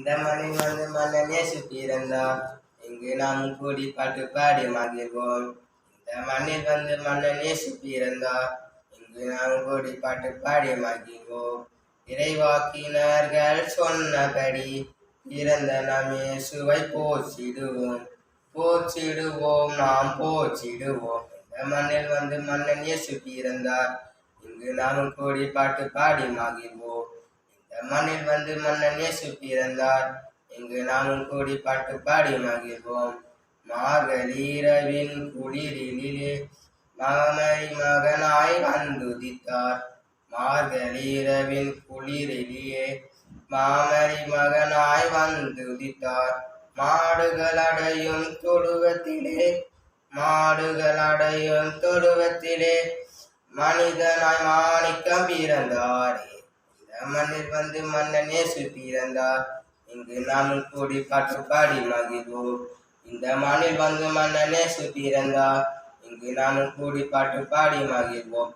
இந்த மண்ணில் வந்து மன்னன் இயேசு பிறந்தார் இங்கு நாம் கூடி பாட்டு பாடி மகிழ்வோம். இந்த மண்ணில் வந்து மன்னன் இயேசு பிறந்தார் இங்கு நாம் கூடி பாட்டு பாடி மகிழ்வோம். இறைவாக்கினர்கள் சொன்னபடி பிறந்த நாம் இயேசுவை போச்சிடுவோம் போச்சிடுவோம் நாம் போச்சிடுவோம் இந்த மண்ணில் வந்து மன்னன் இயேசு பிறந்தார் இங்கு நாம் கூடி பாட்டு பாடி மகிழ்வோம். மண்ணில் வந்து மன்னன் இயேசு பிறந்தார். இங்கு நாமும் கூடி பாட்டு பாடி மகிழ்வோம் மார்கழீரவின் குளிரிலே மாமரி மகனாய் வந்துதித்தார் மார்கலீரவின் குளிரிலே மாமரி மகனாய் வந்துதித்தார். மாடுகள் அடையும் தொழுவத்திலே மாடுகள் அடையும் தொழுவத்திலே மனிதனாய் மாணிக்கம் பிறந்தாரே. மண்ணில் வந்து மன்னனே சுற்றி இறந்தார் இங்கு நாமும் கூடி பாட்டு பாடி மகிழ்வோம் இந்த மண்ணில் வந்து மன்னனே சுற்றி இறந்தார் இங்கு நாமும் கூடி பாட்டு பாடி மகிழ்வோம்